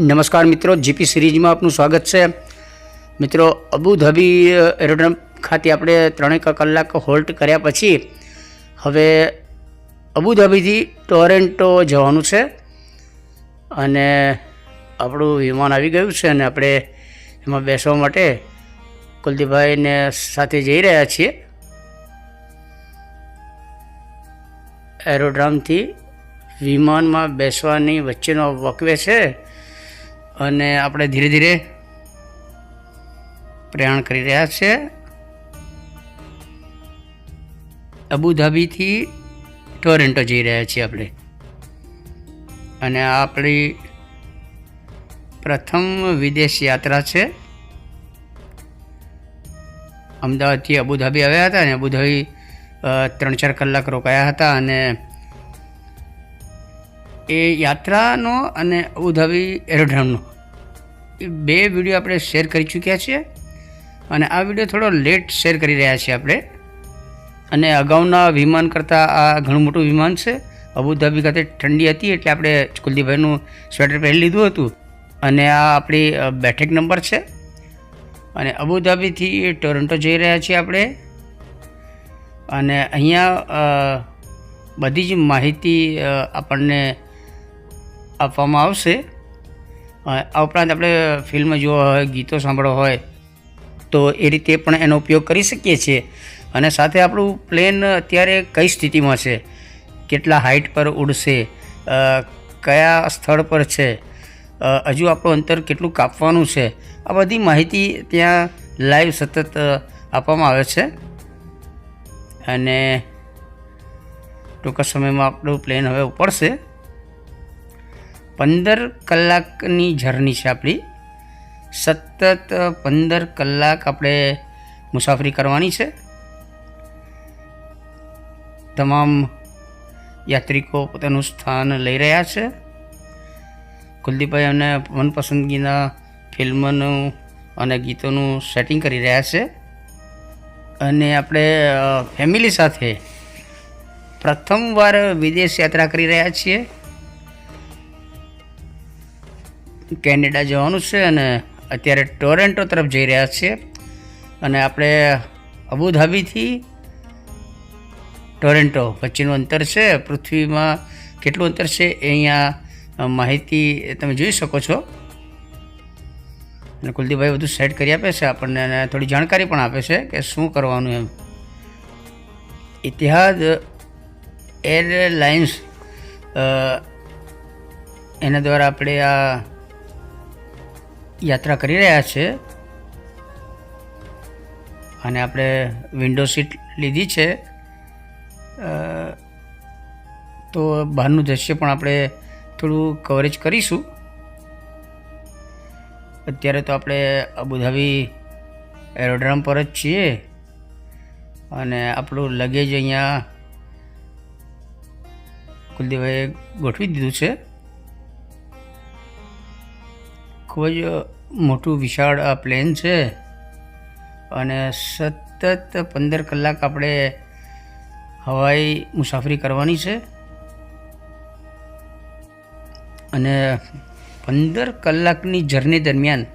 નમસ્કાર મિત્રો જીપી સિરીઝમાં આપનું સ્વાગત છે. મિત્રો, અબુધાબી એરોડ્રમ ખાતે આપણે ત્રણેક કલાક હોલ્ટ કર્યા પછી હવે અબુધાબીથી ટોરેન્ટો જવાનું છે અને આપણું વિમાન આવી ગયું છે અને આપણે એમાં બેસવા માટે કુલદીપભાઈને સાથે જઈ રહ્યા છીએ. એરોડ્રામથી વિમાનમાં બેસવાની વચ્ચેનો વકવે છે. અને આપણે ધીરે ધીરે પ્રયાણ કરી રહ્યા છે. અબુધાબીથી ટોરેન્ટો જઈ રહ્યા છીએ આપણે. અને આપણી પ્રથમ વિદેશ યાત્રા છે. અમદાવાદથી અબુધાબી આવ્યા હતા અને અબુધાબી ત્રણ ચાર કલાક રોકાયા હતા અને એ યાત્રાનો અને અબુધાબી એરોડ્રામનો. એ બે વીડિયો આપણે શેર કરી ચૂક્યા છીએ અને આ વીડિયો થોડો લેટ શેર કરી રહ્યા છીએ આપણે. અને અગાઉના વિમાન કરતાં આ ઘણું મોટું વિમાન છે. અબુધાબી ખાતે ઠંડી હતી એટલે આપણે કુલદીપભાઈનું સ્વેટર પહેરી લીધું હતું. અને આ આપણી બેઠક નંબર છે. અને અબુધાબીથી ટોરન્ટો જઈ રહ્યા છીએ આપણે. અને અહીંયા બધી જ માહિતી આપણને આપવામાં આવશે. આ ઉપરાંત આપણે ફિલ્મ જોવા હોય, ગીતો સાંભળવા હોય, તો એ રીતે પણ એનો ઉપયોગ કરી શકીએ છીએ. અને સાથે આપણું પ્લેન અત્યારે કઈ સ્થિતિમાં છે? કેટલા હાઇટ પર ઉડશે? કયા સ્થળ પર છે? હજુ આપણું અંતર કેટલું કાપવાનું છે? આ બધી માહિતી ત્યાં લાઈવ સતત આપવામાં આવે છે. અને ટૂંક સમયમાં આપણું પ્લેન હવે ઉપડશે. પંદર કલાકની જર્ની છે આપણી. સતત પંદર કલાક આપણે મુસાફરી કરવાની છે. તમામ યાત્રિકો પોતાનું સ્થાન લઈ રહ્યા છે. કુલદીપભાઈ અમને મનપસંદગીના ફિલ્મનું અને ગીતોનું સેટિંગ કરી રહ્યા છે. અને આપણે ફેમિલી સાથે પ્રથમવાર વિદેશ યાત્રા કરી રહ્યા છીએ. કેનેડા જવાનું છે અને અત્યારે ટોરેન્ટો તરફ જઈ રહ્યા છીએ અને આપણે અબુધાબીથી ટોરેન્ટો વચ્ચેનું અંતર છે. પૃથ્વીમાં કેટલું અંતર છે એ અહીંયા માહિતી તમે જોઈ શકો છો. અને કુલદીપભાઈ બધું સેટ કરી આપે છે. આપણને અને થોડી જાણકારી પણ આપે છે કે શું કરવાનું એમ. ઇતિહાદ એરલાઇન્સ એના દ્વારા આપણે આ યાત્રા કરી રહ્યા છે. અને આપણે વિન્ડો સીટ લીધી છે. તો બહારનું દ્રશ્ય પણ આપણે થોડું કવરેજ કરીશું. અત્યારે તો આપણે અબુધાબી એરોડ્રામ પર જ છીએ. અને આપણું લગેજ અહીંયા કુલદીપભાઈએ ગોઠવી દીધું છે. ખૂબ જ મોટું વિશાળ આ પ્લેન છે અને સતત પંદર કલાક આપણે હવાઈ મુસાફરી કરવાની છે. અને પંદર કલાકની જર્ની દરમિયાન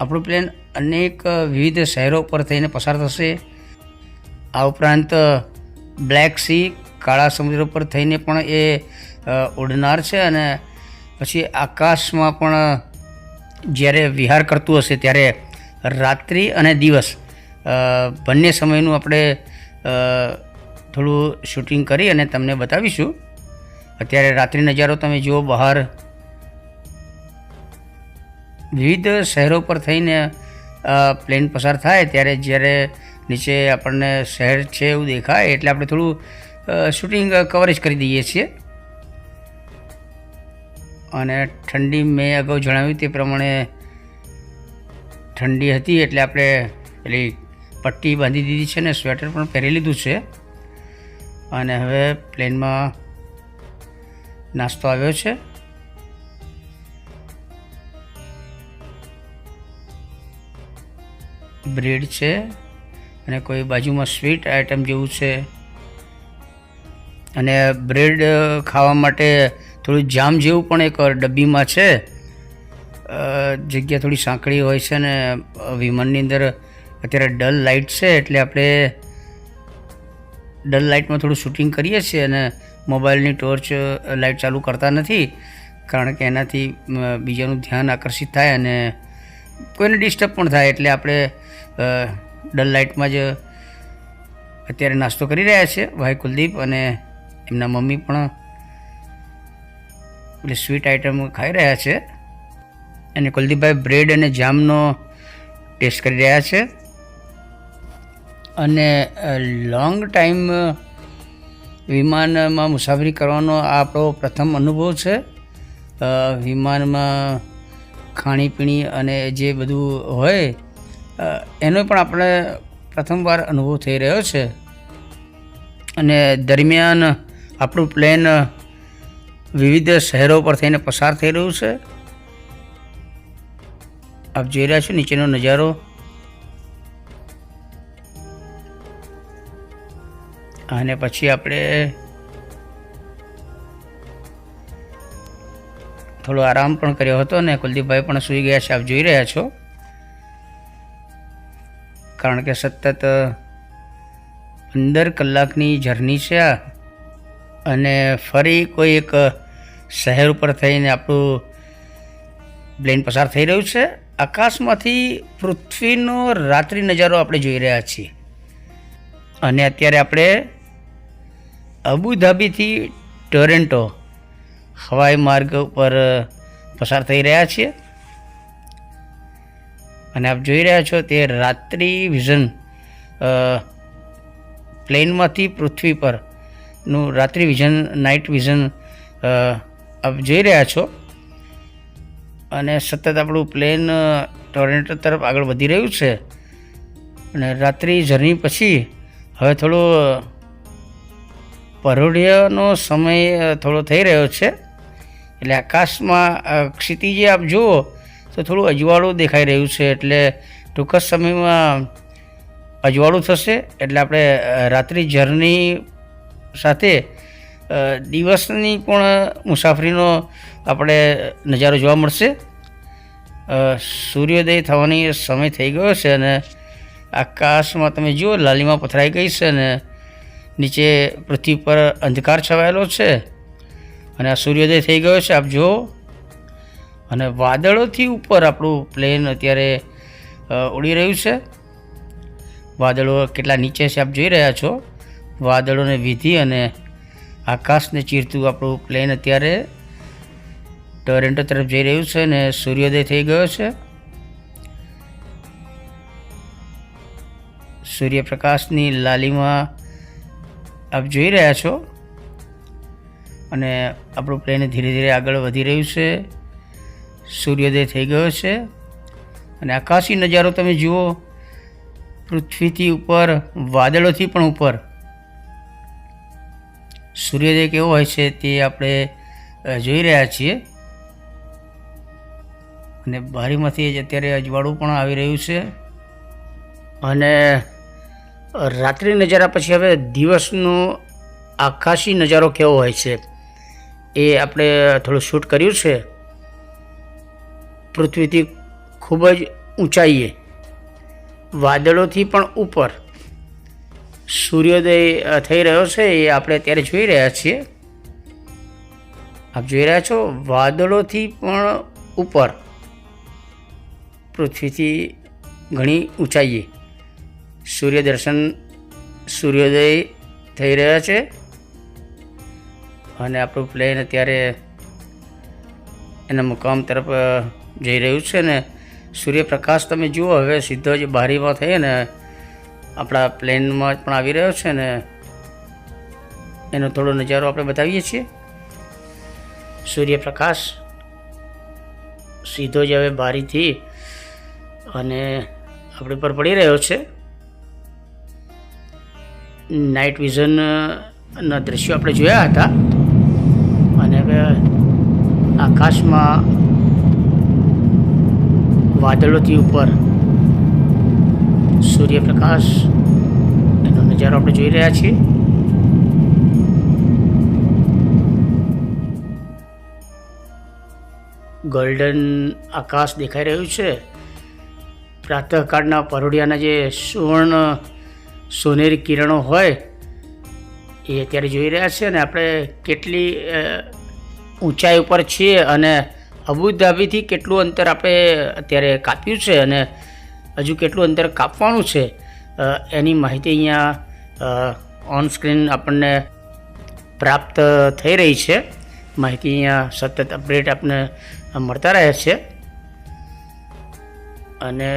આપણું પ્લેન અનેક વિવિધ શહેરો પર થઈને પસાર થશે. આ ઉપરાંત બ્લેક સી, કાળા સમુદ્ર પર થઈને પણ એ ઉડનાર છે અને પછી આકાશમાં પણ જ્યારે વિહાર કરતું હશે ત્યારે રાત્રિ અને દિવસ બંને સમયનું આપણે થોડું શૂટિંગ કરી અને તમને બતાવીશું. અત્યારે રાત્રિ નજારો તમે જુઓ, બહાર વિવિધ શહેરો પર થઈને પ્લેન પસાર થાય ત્યારે જ્યારે નીચે આપણને શહેર છે એવું દેખાય એટલે આપણે થોડું શૂટિંગ કવરેજ કરી દઈએ છીએ. અને ઠંડી મેં અગાઉ જણાવ્યું તે પ્રમાણે ઠંડી હતી એટલે આપણે પેલી પટ્ટી બાંધી દીધી છે ને સ્વેટર પણ પહેરી લીધું છે. અને હવે પ્લેનમાં નાસ્તો આવ્યો છે. બ્રેડ છે અને કોઈ બાજુમાં સ્વીટ આઇટમ જેવું છે. અને બ્રેડ ખાવા માટે થોડું જામ જેવું પણ એક ડબ્બીમાં છે. જગ્યા થોડી સાંકડી હોય છે ને વિમાનની અંદર અત્યારે ડલ લાઇટ છે એટલે આપણે ડલ લાઇટમાં થોડું શૂટિંગ કરીએ છીએ અને મોબાઈલની ટોર્ચ લાઇટ ચાલુ કરતા નથી. કારણ કે એનાથી બીજાનું ધ્યાન આકર્ષિત થાય અને કોઈને ડિસ્ટર્બ પણ થાય એટલે આપણે ડલ લાઇટમાં જ અત્યારે નાસ્તો કરી રહ્યા છે ભાઈ કુલદીપ અને એમના મમ્મી પણ પેલી સ્વીટ આઇટમ ખાઈ રહ્યા છે. અને કુલદીપભાઈ બ્રેડ અને જામનો ટેસ્ટ કરી રહ્યા છે. અને લોંગ ટાઈમ વિમાનમાં મુસાફરી કરવાનો આ આપણો પ્રથમ અનુભવ છે. વિમાનમાં ખાણીપીણી અને જે બધું હોય એનો પણ આપણે પ્રથમવાર અનુભવ થઈ રહ્યો છે. અને દરમિયાન આપણું પ્લેન વિવિધ શહેરો પર થઈને પસાર થઈ રહ્યું છે. આપ જોઈ રહ્યા છો નીચેનો નજારો. અને પછી આપણે થોડો આરામ પણ કર્યો હતો અને કુલદીપભાઈ પણ સૂઈ ગયા છે, આપ જોઈ રહ્યા છો. કારણ કે સતત પંદર કલાકની જર્ની છે આ. અને ફરી કોઈ એક શહેર ઉપર થઈને આપણું પ્લેન પસાર થઈ રહ્યું છે. આકાશમાંથી પૃથ્વીનો રાત્રિ નજારો આપણે જોઈ રહ્યા છીએ. અને અત્યારે આપણે અબુધાબીથી ટોરેન્ટો હવાઈ માર્ગ ઉપર પસાર થઈ રહ્યા છીએ. અને આપ જોઈ રહ્યા છો તે રાત્રિ વિઝન પ્લેનમાંથી પૃથ્વી પર નું રાત્રિ વિઝન નાઇટ વિઝન આપ જોઈ રહ્યા છો. અને સતત આપણું પ્લેન ટોરેન્ટો તરફ આગળ વધી રહ્યું છે. અને રાત્રિ જર્ની પછી હવે થોડો પરોઢિયાનો સમય થોડો થઈ રહ્યો છે. એટલે આકાશમાં ક્ષિતિજે આપ જુઓ, તો થોડું અજવાળું દેખાઈ રહ્યું છે. એટલે ટૂંક જ સમયમાં અજવાળું થશે. એટલે આપણે રાત્રિ જર્ની સાથે દિવસની પણ મુસાફરીનો આપણે નજારો જોવા મળશે. સૂર્યોદય થવાની સમય થઈ ગયો છે અને આકાશમાં તમે જુઓ, લાલીમાં પથરાઈ ગઈ છે અને નીચે પૃથ્વી પર અંધકાર છવાયેલો છે. અને આ સૂર્યોદય થઈ ગયો છે, આપ જુઓ. અને વાદળોથી ઉપર આપણું પ્લેન અત્યારે ઉડી રહ્યું છે. વાદળો કેટલા નીચે છે, આપ જોઈ રહ્યા છો. વાદળોને વીધી અને આકાશને ચીરતું આપણું પ્લેન અત્યારે ટોરેન્ટો તરફ જઈ રહ્યું છે અને સૂર્યોદય થઈ ગયો છે. સૂર્યપ્રકાશની લાલીમાં આપ જોઈ રહ્યા છો અને આપણું પ્લેન ધીરે ધીરે આગળ વધી રહ્યું છે. સૂર્યોદય થઈ ગયો છે અને આકાશી નજારો તમે જુઓ, પૃથ્વીથી ઉપર, વાદળોથી પણ ઉપર. સૂર્યોદય કેવો હોય છે તે આપણે જોઈ રહ્યા છીએ. અને બારીમાંથી જ અત્યારે અજવાળું પણ આવી રહ્યું છે. અને રાત્રિ નજારા પછી હવે દિવસનો આકાશી નજારો કેવો હોય છે એ આપણે થોડું શૂટ કર્યું છે. પૃથ્વીથી ખૂબ જ ઊંચાઈએ. વાદળોથી પણ ઉપર. સૂર્યોદય થઈ રહ્યો છે એ આપણે અત્યારે જોઈ રહ્યા છીએ. આપ જોઈ રહ્યા છો વાદળોથી પણ ઉપર પૃથ્વીથી ઘણી ઊંચાઈએ. સૂર્ય દર્શન, સૂર્યોદય થઈ રહ્યા છે. અને આપણું પ્લેન અત્યારે એના મુકામ તરફ જઈ રહ્યું છે ને સૂર્યપ્રકાશ તમે જુઓ, હવે સીધો જ બારીમાં થઈ ને આપણા પ્લેનમાં પણ આવી રહ્યો છે ને એનો થોડો નજારો આપણે બતાવીએ છીએ. સૂર્યપ્રકાશ સીધો જ હવે બારીથી અને આપણી પર પડી રહ્યો છે. નાઇટ વિઝનના દ્રશ્યો આપણે જોયા હતા. અને હવે આકાશમાં વાદળોથી ઉપર સૂર્યપ્રકાશ એનો નજારો આપણે જોઈ રહ્યા છીએ. ગોલ્ડન આકાશ દેખાઈ રહ્યું છે. પ્રાતઃકાળના પરોડિયાના જે સુવર્ણ સોનેરી કિરણો હોય, એ અત્યારે જોઈ રહ્યા છે અને આપણે કેટલી ઊંચાઈ ઉપર છીએ અને અબુધાબીથી કેટલું અંતર આપણે અત્યારે કાપ્યું છે અને હજુ કેટલું અંતર કાપવાનું છે એની માહિતી અહીંયા ઓન સ્ક્રીન આપણને પ્રાપ્ત થઈ રહી છે. માહિતી અહીંયા સતત અપડેટ આપણને મળતા રહે છે. અને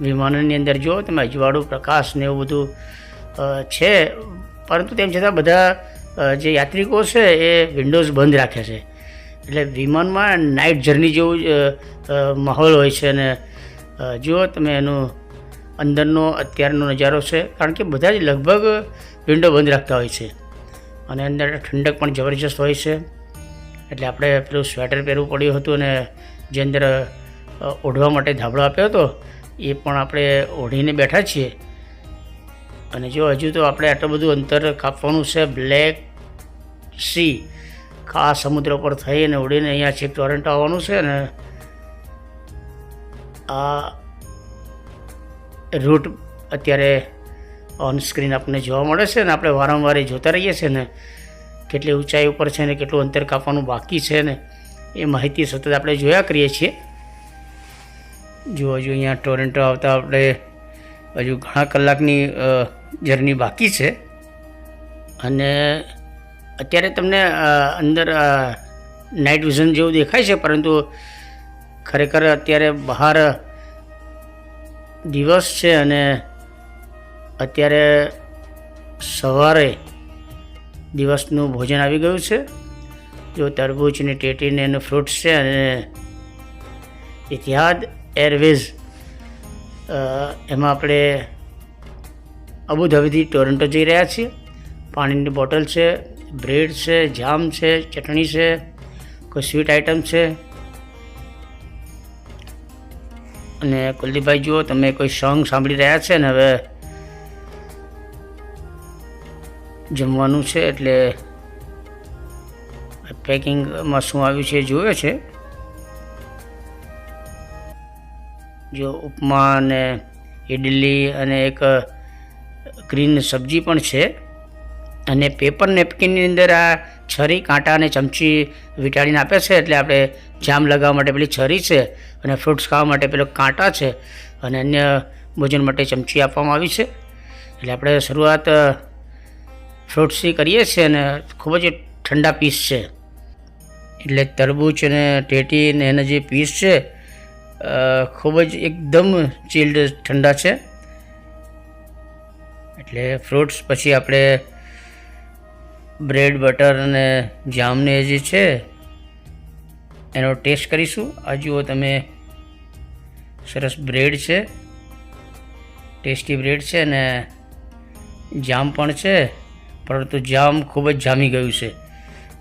વિમાનની અંદર જુઓ તમે, અજવાળું, પ્રકાશ ને એવું બધું છે. પરંતુ તેમ છતાં બધા જે યાત્રિકો છે એ વિન્ડોઝ બંધ રાખે છે. એટલે વિમાનમાં નાઇટ જર્ની જેવું માહોલ હોય છે અને જુઓ તમે એનું અંદરનો, અત્યારનો નજારો છે. કારણ કે બધા જ લગભગ વિન્ડો બંધ રાખતા હોય છે. અને અંદર ઠંડક પણ જબરજસ્ત હોય છે. એટલે આપણે પેલું સ્વેટર પહેરવું પડ્યું હતું અને જે અંદર ઓઢવા માટે ધાબળો આપ્યો હતો, એ પણ આપણે ઓઢીને બેઠા છીએ. અને જો હજુ તો આપણે આટલું બધું અંતર કાપવાનું છે, બ્લેક સી. આ સમુદ્ર પર થઈ અને ઉડીને અહીંયા છેક ટોરેન્ટો આવવાનું છે અને આ રૂટ અત્યારે ઓન સ્ક્રીન આપણને જોવા મળે છે ને આપણે વારંવાર જોતા રહીએ છીએ ને કેટલી ઊંચાઈ ઉપર છે ને કેટલું અંતર કાપવાનું બાકી છે ને એ માહિતી સતત આપણે જોયા કરીએ છીએ. જો હજુ અહીંયા ટોરેન્ટો આવતા આપણે હજુ ઘણા કલાકની જર્ની બાકી છે. અને અત્યારે તમને અંદર નાઇટ વિઝન જેવું દેખાય છે, પરંતુ ખરેખર અત્યારે બહાર દિવસ છે અને અત્યારે સવારે દિવસનું ભોજન આવી ગયું છે. જો તરબૂચ ને ટેટી એનું ફ્રૂટ્સ છે અને ઇતિહાદ એરવેઝ એમાં આપણે અબુધાબીથી ટોરન્ટો જઈ રહ્યા છીએ. પાણીની બોટલ છે, બ્રેડ છે, જામ છે, ચટણી છે, કોઈ સ્વીટ આઇટમ છે. અને કુલદીપભાઈ, જુઓ, તમે કોઈ સોંગ સાંભળી રહ્યા છે ને હવે? જમવાનું છે એટલે પેકિંગમાં શું આવ્યું છે જોવે છે. જો ઉપમા અને ઇડલી અને એક ગ્રીન સબ્જી પણ છે. અને પેપર નેપકિનની અંદર આ છરી, કાંટા અને ચમચી વીંટાળીને આપે છે, એટલે આપણે જામ લગાવવા માટે પેલી છરી છે અને ફ્રૂટ્સ ખાવા માટે પેલો કાંટા છે અને અન્ય ભોજન માટે ચમચી આપવામાં આવી છે. એટલે આપણે શરૂઆત ફ્રૂટ્સથી કરીએ છીએ અને ખૂબ જ ઠંડા પીસ છે. એટલે તરબૂચ અને ટેટી ને એના જે પીસ છે ખૂબ જ એકદમ ચિલ્ડ ઠંડા છે. એટલે ફ્રૂટ્સ પછી આપણે બ્રેડ, બટર અને જામને જે છે, એનો ટેસ્ટ કરીશું. જુઓ તમે, સરસ બ્રેડ છે, ટેસ્ટી બ્રેડ છે અને જામ પણ છે, પરંતુ જામ ખૂબ જ જામી ગયું છે.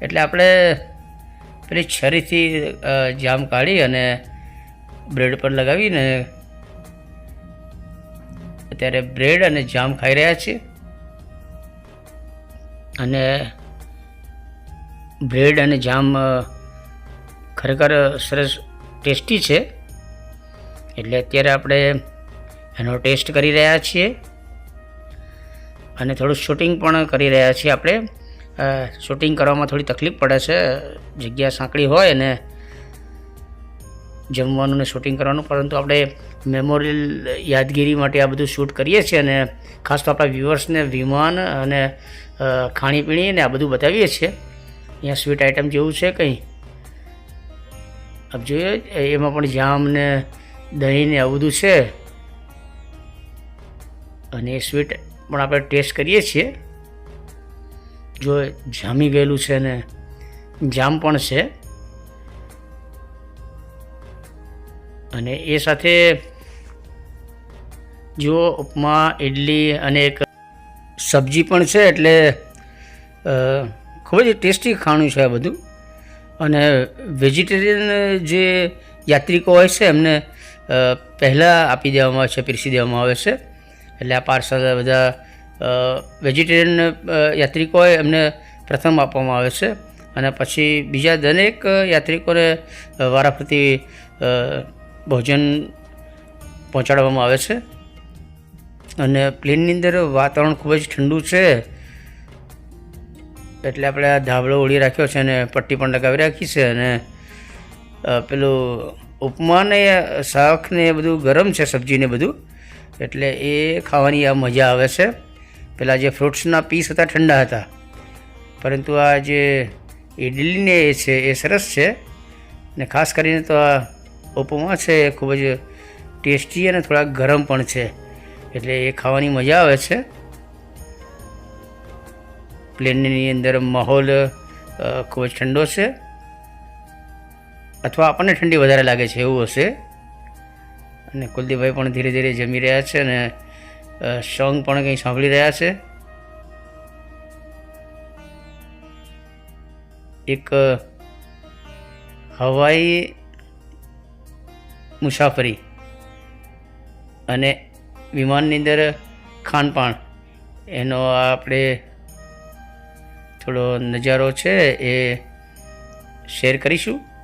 એટલે આપણે પેલી છરીથી જામ કાઢી અને બ્રેડ પર લગાવીને અત્યારે બ્રેડ અને જામ ખાઈ રહ્યા છીએ. અને બ્રેડ અને જામ ખરેખર સરસ ટેસ્ટી છે. એટલે અત્યારે આપણે એનો ટેસ્ટ કરી રહ્યા છીએ. અને થોડું શૂટિંગ પણ કરી રહ્યા છીએ આપણે. શૂટિંગ કરવામાં થોડી તકલીફ પડે છે. જગ્યા સાંકડી હોય ને જમવાનું ને શૂટિંગ કરવાનું. પરંતુ આપણે મેમોરિયલ યાદગીરી માટે આ બધું શૂટ કરીએ છીએ અને ખાસ તો આપણા વ્યૂઅર્સને વિમાન અને ખાણીપીણી ને આ બધું બતાવીએ છીએ. અહીંયા સ્વીટ આઇટમ જેવું છે કંઈ. આપ જોઈએ એમાં પણ જામ ને દહીં ને આવું બધું છે. અને એ સ્વીટ પણ આપણે ટેસ્ટ કરીએ છીએ. જો જામી ગયેલું છે ને જામ પણ છે. અને એ સાથે જુઓ ઉપમા ઇડલી અને એક સબ્જી પણ છે એટલે ખૂબ જ ટેસ્ટી ખાણું છે આ બધું. અને વેજીટેરિયન જે યાત્રિકો હોય છે એમને પહેલાં આપી દેવામાં આવે છે, પીરસી દેવામાં આવે છે. એટલે આ પાર્સલ બધા વેજીટેરિયન યાત્રિકો હોય એમને પ્રથમ આપવામાં આવે છે. અને પછી બીજા દરેક યાત્રિકોને વારાફરતી ભોજન પહોંચાડવામાં આવે છે. અને પ્લેનની અંદર વાતાવરણ ખૂબ જ ઠંડુ છે. એટલે આપણે આ ધાબળો ઓળી રાખ્યો છે અને પટ્ટી પણ લગાવી રાખી છે અને પેલું ઉપમા ને શાક ને બધું ગરમ છે સબ્જીને બધું. એટલે એ ખાવાની આ મજા આવે છે. પેલા જે ફ્રૂટ્સના પીસ હતા ઠંડા હતા. પરંતુ આ જે ઇડલીને એ છે, એ સરસ છે. ને ખાસ કરીને તો આ ઉપમા છે, એ ખૂબ જ ટેસ્ટી અને થોડા ગરમ પણ છે. એટલે એ ખાવાની મજા આવે છે. પ્લેનની અંદર માહોલ ખૂબ જ ઠંડો છે. અથવા આપણને ઠંડી વધારે લાગે છે, એવું હશે. અને કુલદીપભાઈ પણ ધીરે ધીરે જમી રહ્યા છે અને સોંગ પણ કંઈ સાંભળી રહ્યા છે. એક હવાઈ મુસાફરી અને વિમાનની અંદર ખાનપાન. એનો આપણે થોડો નજારો છે એ શેર કરીશું.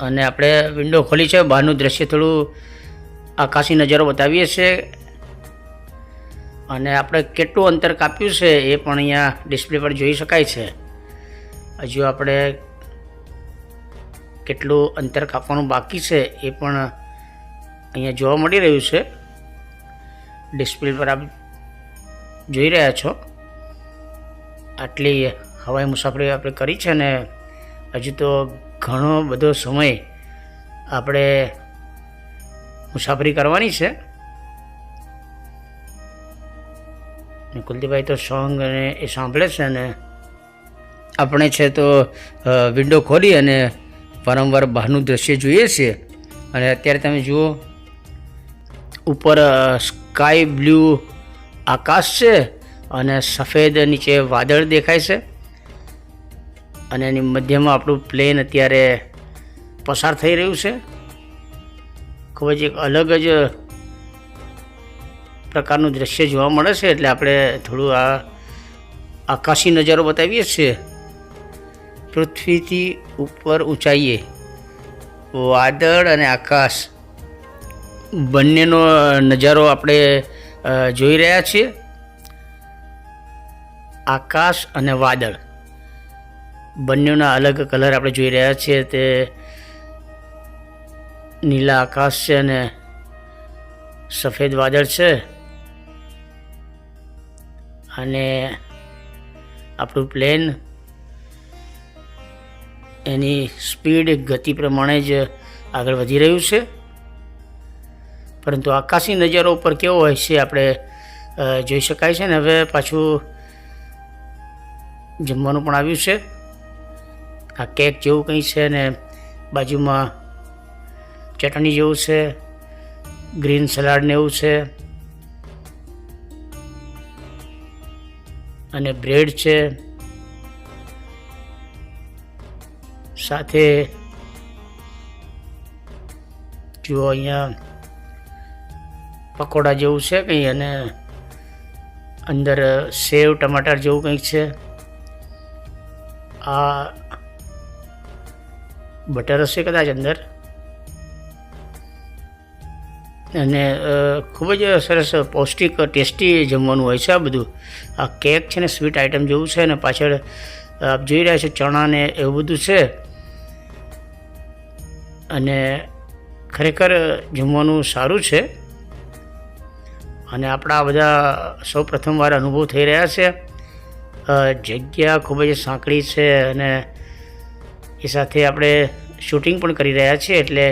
અને આપણે વિન્ડો ખોલી છે. બહારનું દ્રશ્ય થોડું આકાશી નજારો બતાવીએ છીએ અને આપણે કેટલું અંતર કાપ્યું છે એ પણ અહીંયા ડિસ્પ્લે પર જોઈ શકાય છે. હજુ આપણે કેટલું અંતર કાપવાનું બાકી છે એ પણ અહીંયા જોવા મળી રહ્યું છે. ડિસ્પ્લે પર આપ જોઈ રહ્યા છો. આટલી હવાઈ મુસાફરી આપણે કરી છે ને હજુ તો ઘણો બધો સમય આપણે મુસાફરી કરવાની છે. કુલદીપભાઈ તો સોંગ અને એ સાંભળે છે અને આપણે છે તો વિન્ડો ખોલી અને વારંવાર બહારનું દ્રશ્ય જોઈએ છીએ. અને અત્યારે તમે જુઓ, ઉપર સ્કાય બ્લુ આકાશ છે અને સફેદ નીચે વાદળ દેખાય છે. અને એની મધ્યમાં આપણું પ્લેન અત્યારે પસાર થઈ રહ્યું છે. ખૂબ જ એક અલગ જ પ્રકારનું દ્રશ્ય જોવા મળે છે, એટલે આપણે થોડું આ આકાશી નજારો બતાવીએ છીએ. પૃથ્વીથી ઉપર ઊંચાઈએ વાદળ અને આકાશ બંનેનો નજારો આપણે જોઈ રહ્યા છીએ. આકાશ અને વાદળ. બંનેના અલગ કલર આપણે જોઈ રહ્યા છીએ. તે નીલા આકાશ છે અને સફેદ વાદળ છે. અને આપણું પ્લેન એની સ્પીડ, ગતિ પ્રમાણે જ આગળ વધી રહ્યું છે. પરંતુ આકાશી નજારો ઉપર કેવો હોય છે આપણે જોઈ શકાય છે ને? હવે પાછું જમવાનું પણ આવ્યું છે. આ કેક જેવું કંઈ છે ને બાજુમાં ચટણી જેવું છે, ગ્રીન સલાડ ને એવું છે, અને બ્રેડ છે, સાથે જુઓ અહીંયા પકોડા જેવું છે કંઈ અને અંદર સેવ, ટમાટર જેવું કંઈક છે. આ બટર હશે કદાચ અંદર. અને ખૂબ જ સરસ પૌષ્ટિક, ટેસ્ટી જમવાનું હોય છે આ બધું. આ કેક છે ને, સ્વીટ આઇટમ જેવું છે અને પાછળ આપ જોઈ રહ્યા છો ચણા ને એવું બધું છે. અને ખરેખર જમવાનું સારું છે. અને આપણા બધા સૌ પ્રથમવાર અનુભવ થઈ રહ્યા છે. જગ્યા ખૂબ જ સાંકડી છે અને એ સાથે આપણે શૂટિંગ પણ કરી રહ્યા છીએ એટલે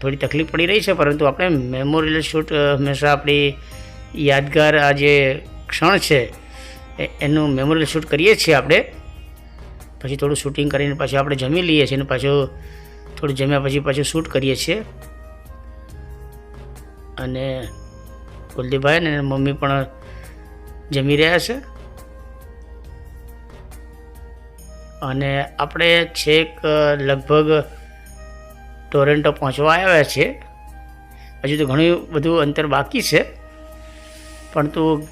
થોડી તકલીફ પડી રહી છે, પરંતુ આપણે મેમોરિયલ શૂટ હંમેશા આપણી યાદગાર આ જે ક્ષણ છે એનું મેમોરિયલ શૂટ કરીએ છીએ આપણે. પછી થોડું શૂટિંગ કરીને પાછું આપણે જમી લઈએ છીએ અને પાછું થોડું જમ્યા પછી પાછું શૂટ કરીએ છીએ. અને કુલદીપભાઈ અને મમ્મી પણ જમી રહ્યા છે. અને આપણે છેક લગભગ ટોરેન્ટો પહોંચવા આવ્યા છે. હજુ તો ઘણું બધું અંતર બાકી છે. પરંતુ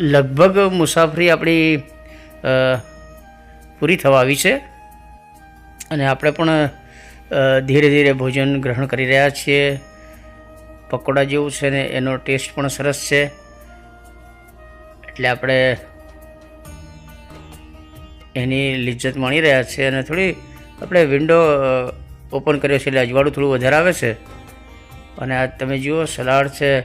લગભગ મુસાફરી આપણી પૂરી થવા આવી છે. અને આપણે પણ ધીરે ધીરે ભોજન ગ્રહણ કરી રહ્યા છીએ. પકોડા જેવું છે ને એનો ટેસ્ટ પણ સરસ છે. એટલે આપણે એની લિજ્જત માણી રહ્યા છે અને થોડી આપણે વિન્ડો ઓપન કર્યો છે એટલે અજવાળું થોડું વધારે આવે છે. અને આ તમે જુઓ, સલાડ છે,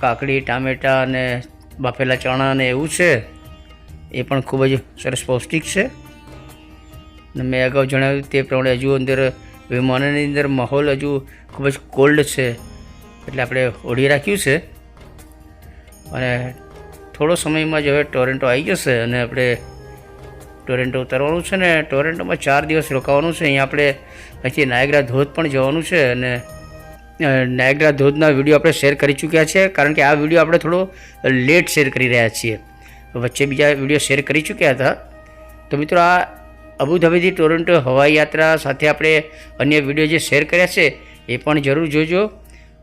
કાકડી, ટામેટાં અને બાફેલા ચણા ને એવું છે. એ પણ ખૂબ જ સરસ પૌષ્ટિક છે. અને મેં અગાઉ જણાવ્યું તે પ્રમાણે હજુ અંદર વિમાનની અંદર માહોલ હજુ ખૂબ જ કોલ્ડ છે. એટલે આપણે ઓઢી રાખ્યું છે. અને થોડો સમયમાં જ હવે ટોરેન્ટો આવી જશે અને આપણે ટોરેન્ટો ઉતરવાનું છે ને ટોરેન્ટોમાં ચાર દિવસ રોકાવાનું છે. અહીંયા આપણે પછી નાયગ્રા ધોધ પણ જવાનું છે અને નાયગ્રા ધોધના વીડિયો આપણે શેર કરી ચૂક્યા છે. કારણ કે આ વીડિયો આપણે થોડો લેટ શેર કરી રહ્યા છીએ. વચ્ચે બીજા વીડિયો શેર કરી ચૂક્યા હતા. તો મિત્રો આ અબુધાબીથી ટોરન્ટો હવાઈ યાત્રા સાથે આપણે અન્ય વીડિયો જે શેર કર્યા છે એ પણ જરૂર જોજો.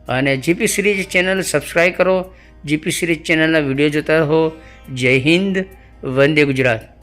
અને જીપી સિરીઝ ચેનલ સબસ્ક્રાઈબ કરો. જીપી સિરીઝ ચેનલના વીડિયો જોતા હો જય હિન્દ. વંદે ગુજરાત.